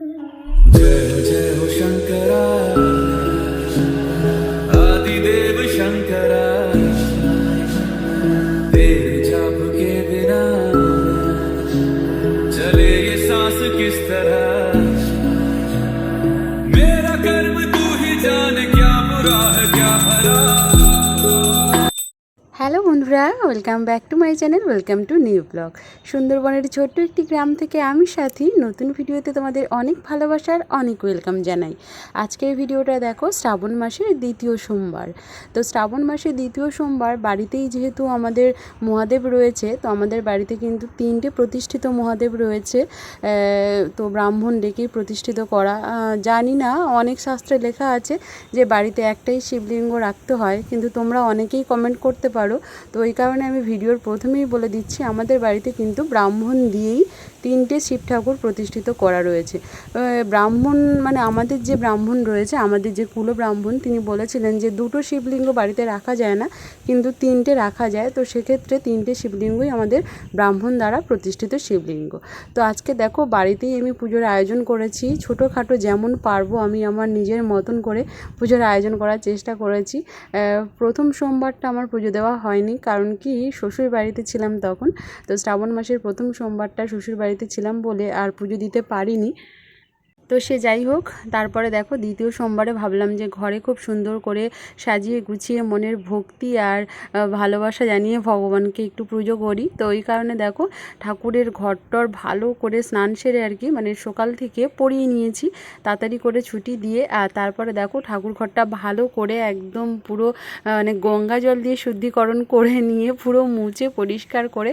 जय जय हो Shankara. Welcome back to my channel welcome to new blog সুন্দরবনের ছোট্ট একটি গ্রাম থেকে আমি সাথী নতুন ভিডিওতে তোমাদের অনেক ভালোবাসার অনেক ওয়েলকাম জানাই। আজকের ভিডিওটা দেখো শ্রাবণ মাসের দ্বিতীয় সোমবার। তো শ্রাবণ মাসের দ্বিতীয় সোমবার বাড়িতেই যেহেতু আমাদের মহাদেব রয়েছে, তো আমাদের বাড়িতে কিন্তু তিনটে প্রতিষ্ঠিত মহাদেব রয়েছে। তো ব্রাহ্মণ ডেকেই প্রতিষ্ঠিত করা জানি না, অনেক শাস্ত্রে লেখা আছে যে বাড়িতে একটাই শিবলিঙ্গ রাখতে হয়, কিন্তু তোমরা অনেকেই কমেন্ট করতে পারো। তো ওই কারণে আমি ভিডিওর প্রথমেই বলে দিচ্ছি, আমাদের বাড়িতে কিন্তু ব্রাহ্মণ দিয়েই তিনটে শিব ঠাকুর প্রতিষ্ঠিত করা রয়েছে। ব্রাহ্মণ মানে আমাদের যে ব্রাহ্মণ রয়েছে, আমাদের যে কুলো ব্রাহ্মণ, তিনি বলেছিলেন যে দুটো শিবলিঙ্গ বাড়িতে রাখা যায় না, কিন্তু তিনটে রাখা যায়, তো সেক্ষেত্রে তিনটে শিবলিঙ্গই আমাদের ব্রাহ্মণ দ্বারা প্রতিষ্ঠিত শিবলিঙ্গ। তো আজকে দেখো, বাড়িতেই আমি পুজোর আয়োজন করেছি, ছোটোখাটো যেমন পারব আমি আমার নিজের মতন করে পুজোর আয়োজন করার চেষ্টা করেছি। প্রথম সোমবারটা আমার পুজো দেওয়া হয়নি, কারণ কি শ্বশুর বাড়িতে ছিলাম তখন। তো শ্রাবণ মাসের প্রথম সোমবারটা শ্বশুর বাড়িতে ছিলাম বলে আর পুজো দিতে পারিনি। তো সে যাই হোক, তারপরে দেখো দ্বিতীয় সোমবারে ভাবলাম যে ঘরে খুব সুন্দর করে সাজিয়ে গুছিয়ে মনের ভক্তি আর ভালোবাসা জানিয়ে ভগবানকে একটু পুজো করি। তো ওই কারণে দেখো ঠাকুরের ঘরটর ভালো করে স্নান সেরে আর কি মানে সকাল থেকে পরিয়ে নিয়েছি, তাড়াতাড়ি করে ছুটি দিয়ে, আর তারপরে দেখো ঠাকুর ঘরটা ভালো করে একদম পুরো মানে গঙ্গা জল দিয়ে শুদ্ধিকরণ করে নিয়ে পুরো মুছে পরিষ্কার করে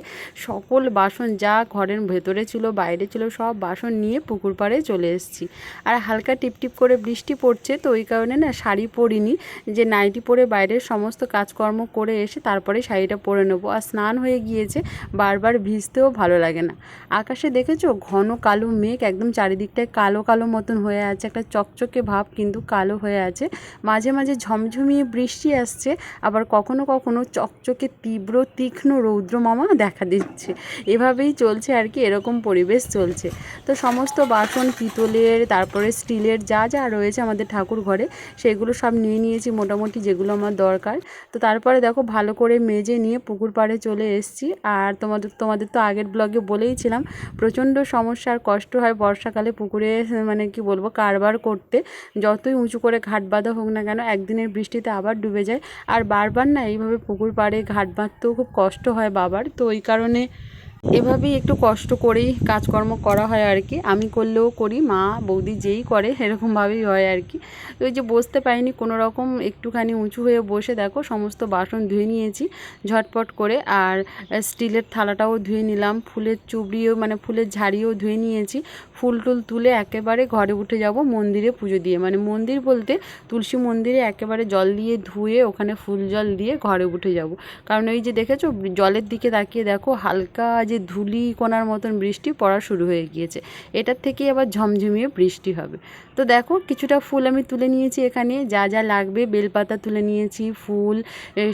সকল বাসন যা ঘরের ভেতরে ছিল, বাইরে ছিল সব বাসন নিয়ে পুকুর পাড়ে চলে এসেছি। আর হালকা টিপটিপ করে বৃষ্টি পড়ছে, তো ওই কারণে না শাড়ি পরিনি। যে নাইটি পরে বাইরের সমস্ত কাজকর্ম করে এসে তারপরে শাড়িটা পরে নেব। আর স্নান হয়ে গিয়েছে, বারবার ভিজতেও ভালো লাগে না। আকাশে দেখেছ? ঘন কালো মেঘ, একদম চারিদিকটায় কালো কালো মতন হয়ে আছে। একটা চকচকে ভাব কিন্তু কালো হয়ে আছে। মাঝে মাঝে ঝমঝমিয়ে বৃষ্টি আসছে, আবার কখনো কখনো চকচকে তীব্র, তীক্ষ্ণ রৌদ্রমামা দেখা দিচ্ছে। এভাবেই চলছে আর কি, এরকম পরিবেশ চলছে। তো সমস্ত বাসন, পিতলের তারপরে স্টিলের যা যা রয়েছে আমাদের ঠাকুর ঘরে, সেগুলো সব নিয়ে নিয়েছি মোটামুটি যেগুলো আমার দরকার। তো তারপরে দেখো ভালো করে মেজে নিয়ে পুকুর পাড়ে চলে এসেছি। আর তোমাদের তোমাদের তো আগের ব্লগে বলেইছিলাম, প্রচণ্ড সমস্যা আর কষ্ট হয় বর্ষাকালে পুকুরে মানে কি বলব, কারবার করতে। যতই উঁচু করে ঘাট বাঁধা হোক না কেন, একদিনের বৃষ্টিতে আবার ডুবে যায়। আর বারবার না এইভাবে পুকুর পাড়ে ঘাট বাঁধতেও খুব কষ্ট হয় বাবার। তো ওই কারণে এভাবেই একটু কষ্ট করেই কাজকর্ম করা হয় আর কি। আমি করলেও করি, মা, বৌদি যেই করে, এরকমভাবেই হয় আর কি। ওই যে বসতে পাইনি কোনো রকম একটুখানি উঁচু হয়ে বসে দেখো, সমস্ত বাসন ধুয়ে নিয়েছি ঝটপট করে। আর স্টিলের থালাটাও ধুয়ে নিলাম, ফুলের চুবড়িও মানে ফুলের ঝাড়িও ধুয়ে নিয়েছি। ফুল টুল তুলে একেবারে ঘরে উঠে যাব মন্দিরে পুজো দিয়ে। মানে মন্দির বলতে তুলসী মন্দিরে একেবারে জল দিয়ে ধুয়ে ওখানে ফুল জল দিয়ে ঘরে উঠে যাব। কারণ ওই যে দেখেছ, জলের দিকে তাকিয়ে দেখো, হালকা যে ধুলি কোনার মতন বৃষ্টি পড়া শুরু হয়ে গিয়েছে। এটার থেকেই আবার ঝমঝমিয়ে বৃষ্টি হবে। তো দেখো, কিছুটা ফুল আমি তুলে নিয়েছি এখানে। যা যা লাগবে, বেলপাতা তুলে নিয়েছি, ফুল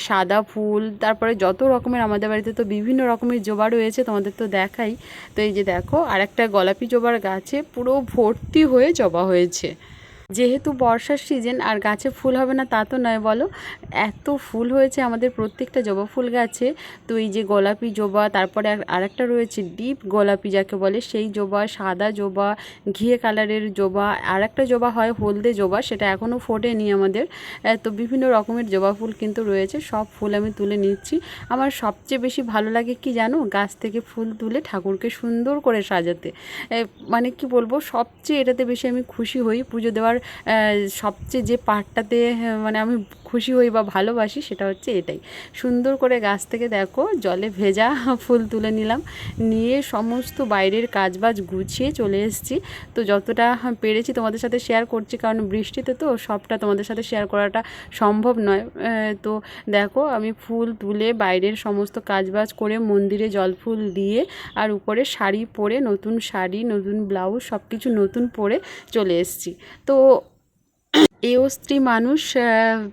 সাদা ফুল, তারপরে যত রকমের আমাদের বাড়িতে তো বিভিন্ন রকমের জবা রয়েছে, তোমাদের তো দেখাই। তো এই যে দেখো আর একটা গোলাপি জবার গাছে পুরো ভর্তি হয়ে জবা হয়েছে। যেহেতু বর্ষার সিজন আর গাছে ফুল হবে না তা তো নয়, বলো? এত ফুল হয়েছে আমাদের প্রত্যেকটা জবা ফুল গাছে। তো এই যে গোলাপি জবা, তারপরে আর- একটা রয়েছে ডিপ গোলাপি যাকে বলে, সেই জবা, সাদা জবা, ঘিয়ে কালারের জবা আর একটা জবা হয় হলদে জবা, সেটা এখনও ফোটেনি আমাদের। তো বিভিন্ন রকমের জবা ফুল কিন্তু রয়েছে, সব ফুল আমি তুলে নিচ্ছি। আমার সবচেয়ে বেশি ভালো লাগে কি জানো? গাছ থেকে ফুল তুলে ঠাকুরকে সুন্দর করে সাজাতে। মানে কি বলব? সবচেয়ে এটাতে বেশি আমি খুশি হই। পুজো দেওয়ার সবচেয়ে যে পার্টটাতে হ্যাঁ, মানে আমি খুশি হই বা ভালোবাসি সেটা হচ্ছে এটাই। সুন্দর করে গাছ থেকে দেখো জলে ভেজা ফুল তুলে নিলাম। নিয়ে সমস্ত বাইরের কাজবাজ গুছিয়ে চলে এসেছি। তো যতটা পেরেছি তোমাদের সাথে শেয়ার করছি, কারণ বৃষ্টিতে তো সবটা তোমাদের সাথে শেয়ার করাটা সম্ভব নয়। তো দেখো আমি ফুল তুলে বাইরের সমস্ত কাজবাজ করে মন্দিরে জল ফুল দিয়ে আর উপরে শাড়ি পরে নতুন শাড়ি, নতুন ব্লাউজ সব কিছু নতুন পরে চলে এসেছি। তো এও স্ত্রী মানুষ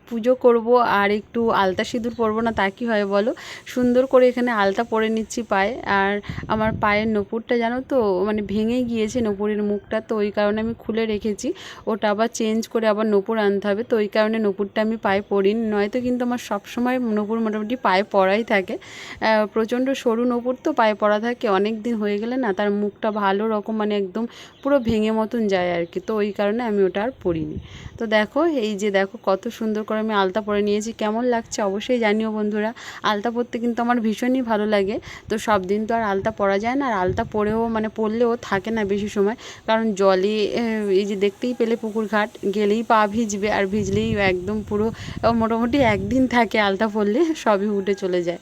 পুজো করব আর একটু আলতা সিঁদুর পরবো না তা কি হয় বলো? সুন্দর করে এখানে আলতা পরে নিচ্ছি পায়ে। আর আমার পায়ের নপুরটা জানো তো মানে ভেঙে গিয়েছে নপুরের মুখটা, তো ওই কারণে আমি খুলে রেখেছি। ওটা আবার চেঞ্জ করে আবার নপুর আনতে হবে, তো ওই কারণে নপুরটা আমি পায়ে পরিনি। নয়তো কিন্তু আমার সবসময় নপুর মোটামুটি পায়ে পরাই থাকে। প্রচণ্ড সরু নপুর তো পায়ে পরা থাকে, অনেক দিন হয়ে গেলে না তার মুখটা ভালো রকম মানে একদম পুরো ভেঙে মতন যায় আর কি, তো ওই কারণে আমি ওটা আর পরিনি। তো দেখো এই যে দেখো কত সুন্দর করে আমি আলতা পরে নিয়েছি। কেমন লাগছে অবশ্যই জানিও বন্ধুরা। আলতা পরতে কিন্তু আমার ভীষণই ভালো লাগে। তো সব দিন তো আর আলতা পরা যায় না। আর আলতা পরেও মানে পরলেও থাকে না বেশি সময়। কারণ জলে এই যে দেখতেই পেলে পুকুর ঘাট, গেলেই পা ভিজবে আর ভিজলেই একদম পুরো, মোটামুটি একদিন থাকে আলতা পরলে, সবই উঠে চলে যায়।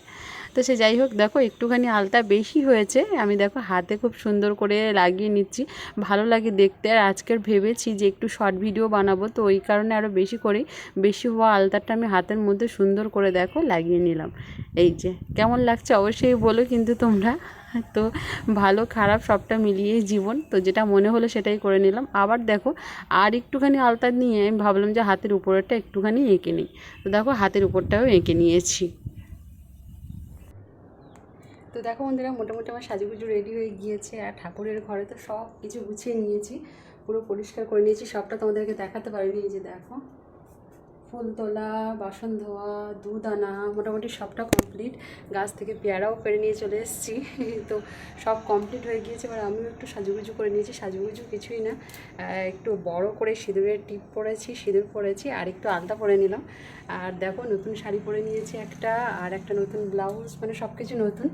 তো সে যাই হোক, দেখো একটুখানি আলতা বেশি হয়েছে। আমি দেখো হাতে খুব সুন্দর করে লাগিয়ে নিচ্ছি। ভালো লাগে দেখতে। আর আজকের ভেবেছি যে একটু শর্ট ভিডিও বানাবো, তো ওই কারণে আরও বেশি করেই। বেশি হওয়া আলতাটা আমি হাতের মধ্যে সুন্দর করে দেখো লাগিয়ে নিলাম। এই যে, কেমন লাগছে অবশ্যই বলো কিন্তু তোমরা। তো ভালো, খারাপ সবটা মিলিয়েই জীবন। তো যেটা মনে হলো সেটাই করে নিলাম। আবার দেখো, আর একটুখানি আলতা নিয়ে আমি ভাবলাম যে হাতের উপরেরটা একটুখানি এঁকে নিই। তো দেখো হাতের উপরটাও এঁকে নিয়েছি। তো দেখো বন্ধুরা, মোটামুটি আমার সাজুগুজু রেডি হয়ে গিয়েছে আর ঠাকুরের ঘরে তো সব কিছু গুছিয়ে নিয়েছি, পুরো পরিষ্কার করে নিয়েছি, সবটা তোমাদেরকে দেখাতে পারিনি, এই যে দেখো। ফুল তোলা, বাসন ধোয়া, দুধ আনা, মোটামুটি সবটা কমপ্লিট গাছ থেকে পেয়ারাও পেরে নিয়ে চলে এসেছি। তো সব কমপ্লিট হয়ে গিয়েছে, এবার আমিও একটু সাজুগুজু করে নিয়েছি। সাজুগুজু কিছুই না একটু বড় করে সিঁদুরের টিপ পরেছি, সিঁদুর পরেছি, আর একটু আলতা পরে নিলাম। আর দেখো, নতুন শাড়ি পরে নিয়েছি একটা, আর একটা নতুন ব্লাউজ মানে সব কিছু নতুন।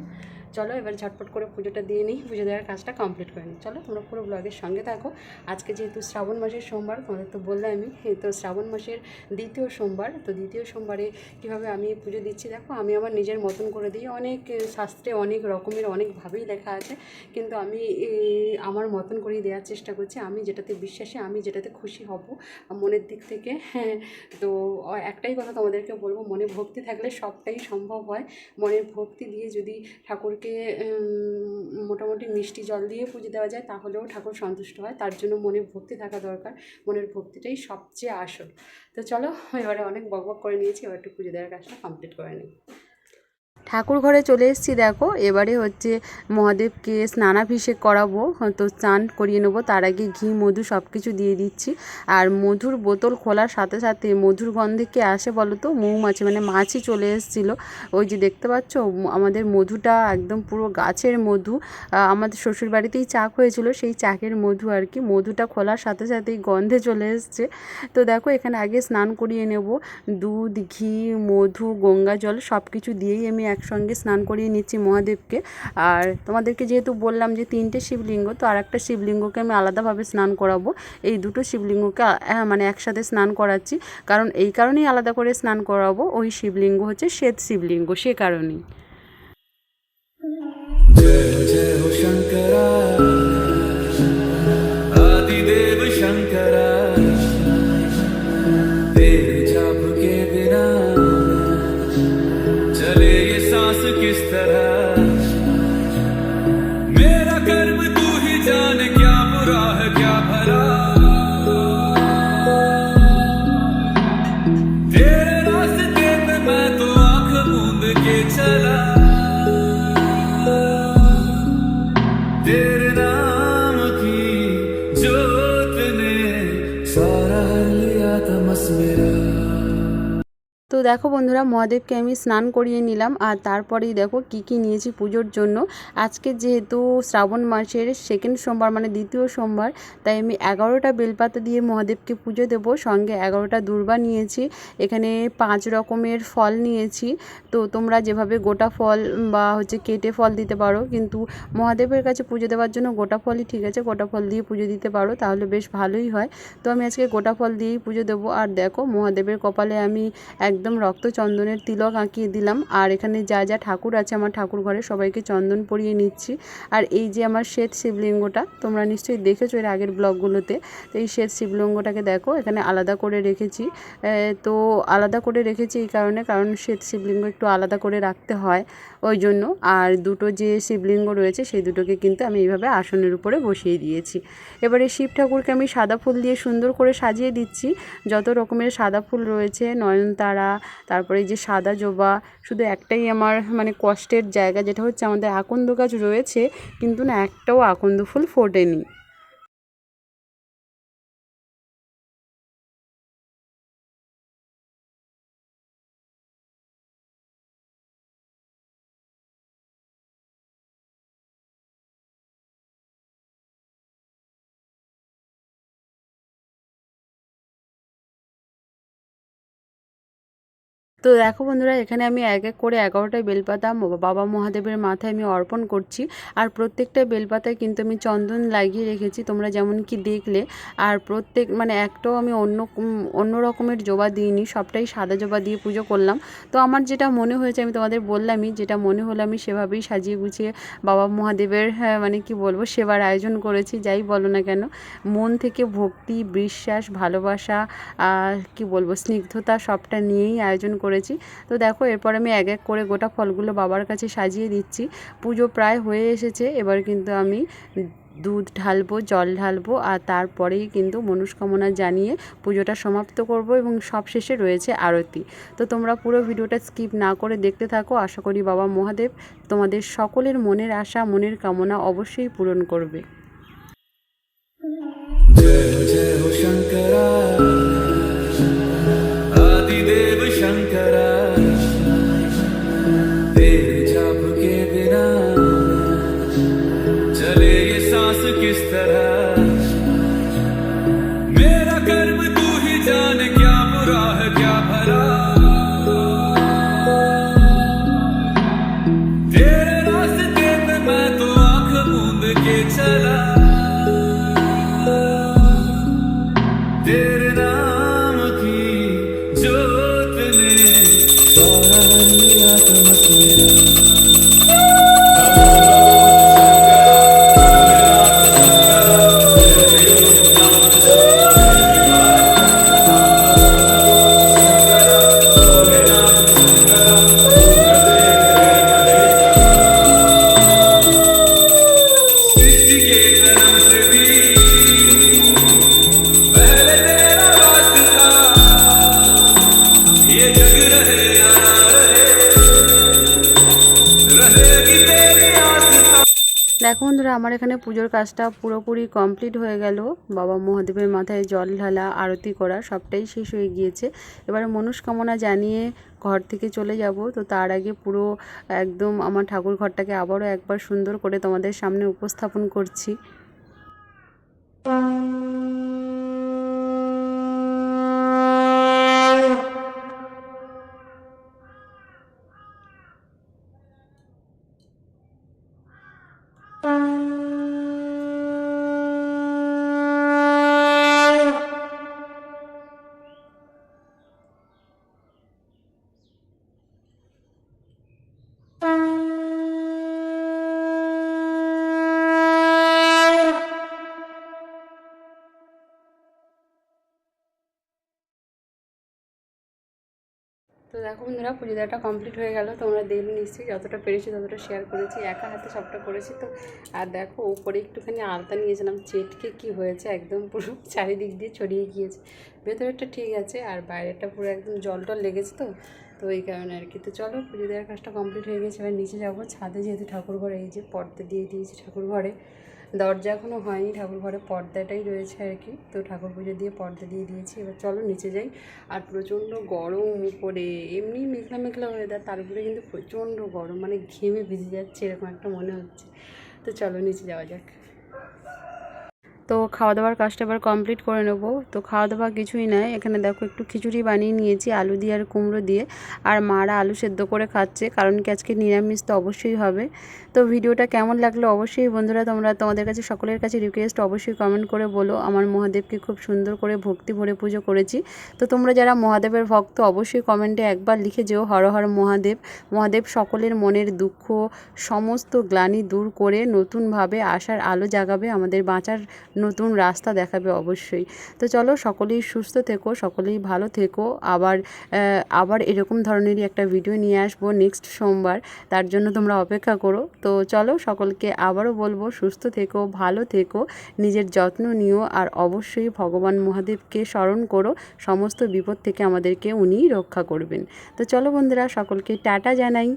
চলো এবার ঝটপট করে পুজোটা দিয়ে নিই, পুজো দেওয়ার কাজটা কমপ্লিট করে নিই। চলো, তোমরা পুরো ব্লগের সঙ্গে থাকো। আজকে যেহেতু শ্রাবণ মাসের সোমবার, তোমাদের তো বললাম আমি তো শ্রাবণ মাসের দ্বিতীয় সোমবার, তো দ্বিতীয় সোমবারে কীভাবে আমি পুজো দিচ্ছি দেখো, আমি আমার নিজের মতন করে দিই। অনেক শাস্ত্রে অনেক রকমের অনেকভাবেই লেখা আছে, কিন্তু আমি আমার মতন করেই দেওয়ার চেষ্টা করছি। আমি যেটাতে বিশ্বাসী, আমি যেটাতে খুশি হব মনের দিক থেকে হ্যাঁ। তো একটাই কথা তোমাদেরকে বলব, মনে ভক্তি থাকলে সবটাই সম্ভব হয়। মনের ভক্তি দিয়ে যদি ঠাকুরকে মোটামুটি মিষ্টি জল দিয়ে পুজো দেওয়া যায়, তাহলেও ঠাকুর সন্তুষ্ট হয়। তার জন্য মনে ভক্তি থাকা দরকার। মনের ভক্তিটাই সবচেয়ে আসল। তো চলো, এবারে অনেক বক বক করে নিয়েছি, এবার একটু পুজো দেওয়ার কাজটা কমপ্লিট করে নিই। ঠাকুর ঘরে চলে এসেছি, দেখো। এবারে হচ্ছে মহাদেবকে স্নানাভিষেক করাবো তো স্নান করিয়ে নেব। তার আগে ঘি, মধু সব কিছু দিয়ে দিচ্ছি। আর মধুর বোতল খোলার সাথে সাথে মধুর গন্ধে কে আসে বলো তো? মৌমাছি মানে মাছি চলে এসেছিল। ওই যে দেখতে পাচ্ছ? আমাদের মধুটা একদম পুরো গাছের মধু। আমাদের শ্বশুর বাড়িতেই চাক হয়েছিল, সেই চাকের মধু আর কি। মধুটা খোলার সাথে সাথেই গন্ধে চলে এসছে। তো দেখো, এখানে আগে স্নান করিয়ে নেব। দুধ, ঘি, মধু, গঙ্গা জল সব কিছু দিয়েই আমি একসঙ্গে স্নান করিয়ে নিচ্ছি মহাদেবকে। আর তোমাদেরকে যেহেতু বললাম যে তিনটে শিবলিঙ্গ, তো আর একটা শিবলিঙ্গকে আমি আলাদাভাবে স্নান করাবো। এই দুটো শিবলিঙ্গকে মানে একসাথে স্নান করাচ্ছি। কারণ এই কারণেই আলাদা করে স্নান করাবো। ওই শিবলিঙ্গ হচ্ছে শ্বেত শিবলিঙ্গ, সে কারণেই। জয় জয় শঙ্করা doce que estará. তো দেখো বন্ধুরা, মহাদেবকে আমি স্নান করিয়ে নিলাম আর তারপরেই দেখো কি কি নিয়েছি পুজোর জন্য। আজকে যেহেতু শ্রাবণ মাসের সেকেন্ড সোমবার মানে দ্বিতীয় সোমবার, তাই আমি এগারোটা বেলপাতা দিয়ে মহাদেবকে পুজো দেবো। সঙ্গে এগারোটা দুর্বা নিয়েছি, এখানে পাঁচ রকমের ফল নিয়েছি। তো তোমরা যেভাবে গোটা ফল বা হচ্ছে কেটে ফল দিতে পারো, কিন্তু মহাদেবের কাছে পুজো দেওয়ার জন্য গোটা ফলই ঠিক আছে, গোটা ফল দিয়ে পুজো দিতে পারো, তাহলে বেশ ভালোই হয়। তো আমি আজকে গোটা ফল দিয়েই পুজো দেবো। আর দেখো মহাদেবের কপালে আমি একদম একদম রক্ত চন্দনের তিলক আঁকিয়ে দিলাম। আর এখানে যা যা ঠাকুর আছে আমার ঠাকুর ঘরে সবাইকে চন্দন পরিয়ে নিচ্ছি। আর এই যে আমার শ্বেত শিবলিঙ্গটা, তোমরা নিশ্চয়ই দেখেছ এর আগের ব্লগগুলোতে। তো এই শ্বেত শিবলিঙ্গটাকে দেখো, এখানে আলাদা করে রেখেছি। তো আলাদা করে রেখেছি এই কারণে, কারণ শ্বেত শিবলিঙ্গ একটু আলাদা করে রাখতে হয়। ওই জন্য। আর দুটো যে শিবলিঙ্গ রয়েছে, সেই দুটোকে কিন্তু আমি এইভাবে আসনের উপরে বসিয়ে দিয়েছি। এবারে শিব ঠাকুরকে আমি সাদা ফুল দিয়ে সুন্দর করে সাজিয়ে দিচ্ছি। যত রকমের সাদা ফুল রয়েছে, নয়নতারা, তারপরে যে সাদা জবা, শুধু একটাই আমার মানে কষ্টের জায়গা, যেটা হচ্ছে আমাদের আকন্দ গাছ রয়েছে, কিন্তু না একটাও আকন্দ ফুল ফোটেনি। তো দেখো বন্ধুরা এখানে আমি এক এক করে এগারোটা বেলপাতা বাবা মহাদেবের মাথায় আমি অর্পণ করছি। আর প্রত্যেকটা বেলপাতায় কিন্তু আমি চন্দন লাগিয়ে রেখেছি তোমরা যেমন কি দেখলে। আর প্রত্যেক মানে একটাও আমি অন্য অন্য রকমের জবা দিইনি সবটাই সাদা জবা দিয়ে পুজো করলাম। তো আমার যেটা মনে হয়েছে আমি তোমাদের বললামই যেটা মনে হলো আমি সেভাবেই সাজিয়ে গুছিয়ে বাবা মহাদেবের হ্যাঁ, মানে কি বলব সেবার আয়োজন করেছি যাই বলো না কেন। মন থেকে ভক্তি বিশ্বাস ভালোবাসা কি বলব স্নিগ্ধতা সবটা নিয়েই আয়োজন করেছি। তো দেখো, এরপর আমি এক এক করে গোটা ফলগুলো বাবার কাছে সাজিয়ে দিচ্ছি। পুজো প্রায় হয়ে এসেছে। এবার কিন্তু আমি দুধ ঢালবো, জল ঢালবো আর তারপরেই কিন্তু মনস্কামনা জানিয়ে পুজোটা সমাপ্ত করব এবং সবশেষে রয়েছে আরতি। তো তোমরা পুরো ভিডিওটা স্কিপ না করে দেখতে থাকো। আশা করি বাবা মহাদেব তোমাদের সকলের মনের আশা, মনের কামনা অবশ্যই পূরণ করবে। আমার এখানে পুজোর কাজটা পুরোপুরি কমপ্লিট হয়ে গেল। বাবা মহাদেবের মাথায় জল ঢালা, আরতি করা, সবটাই শেষ হয়ে গিয়েছে। এবারে মনস্কামনা জানিয়ে ঘর থেকে চলে যাব। তো তার আগে পুরো একদম আমার ঠাকুর ঘরটাকে আবারও একবার সুন্দর করে তোমাদের সামনে উপস্থাপন করছি তো দেখো বন্ধুরা পুজো দেওয়াটা কমপ্লিট হয়ে গেল। তোমরা দেখলে নিশ্চয়ই যতটা পেরেছি, ততটা শেয়ার করেছি। একা হাতে সবটা করেছি তো। আর দেখো ওপরে একটুখানি আলতা নিয়েছিলাম। চেটকে কি হয়েছে? একদম পুরো চারিদিক দিয়ে ছড়িয়ে গিয়েছে। ভেতরেরটা ঠিক আছে, আর বাইরেরটা পুরো একদম জল টল লেগেছে তো। তো এই কারণে আর কি। তো চলো পুজো দেওয়ার কাজটা কমপ্লিট হয়ে গেছে। এবার নিচে যাব। ছাদে যেহেতু ঠাকুর ঘরে এই যে পর্দা দিয়ে দিয়েছি ঠাকুর ঘরে দরজা এখনও হয়নি, ঠাকুর ঘরে পর্দাটাই রয়েছে আর কি। তো ঠাকুর পুজো দিয়ে পর্দা দিয়ে দিয়েছি, এবার চলো নিচে যাই। আর প্রচণ্ড গরম করে এমনি মেঘলা মেঘলা ওয়েদার তার উপরে কিন্তু প্রচণ্ড গরম মানে ঘেমে ভিজে যাচ্ছে, এরকম একটা মনে হচ্ছে। তো চলো নিচে যাওয়া যাক। তো খাওয়া দাওয়ার কাজটা এবার কমপ্লিট করে নেব। তো খাওয়া দাওয়া কিছুই নয় এখানে দেখো একটু খিচুড়ি বানিয়ে নিয়েছি, আলু দিয়ে আর কুমড়ো দিয়ে। আর মারা আলু সেদ্ধ করে খাচ্ছে, কারণ কি আজকে নিরামিষ তো অবশ্যই হবে। তো ভিডিওটা কেমন লাগল অবশ্যই বন্ধুরা, তোমরা তোমাদের কাছে সকলের কাছে রিকোয়েস্ট অবশ্যই কমেন্ট করে বলো। আমার মহাদেবকে খুব সুন্দর করে ভক্তি ভরে পুজো করেছি। তো তোমরা যারা মহাদেবের ভক্ত, অবশ্যই কমেন্টে একবার লিখে যেও, হর হর মহাদেব। মহাদেব সকলের মনের দুঃখ, সমস্ত গ্লানি দূর করে নতুনভাবে আশার আলো জাগাবে, আমাদের বাঁচার নতুন রাস্তা দেখাবে অবশ্যই। তো চলো সকলেই সুস্থ থেকো, সকলেই ভালো থেকো। আবার আবার এরকম ধরনেরই একটা ভিডিও নিয়ে আসব নেক্সট সোমবার। তার জন্য তোমরা অপেক্ষা করো। তো চলো সকলকে আবারও বলব, সুস্থ থেকো, ভালো থেকো, নিজের যত্ন নিও আর অবশ্যই ভগবান মহাদেবকে স্মরণ করো। সমস্ত বিপদ থেকে আমাদেরকে উনিই রক্ষা করবেন। তো চলো বন্ধুরা, সকলকে টাটা জানাই।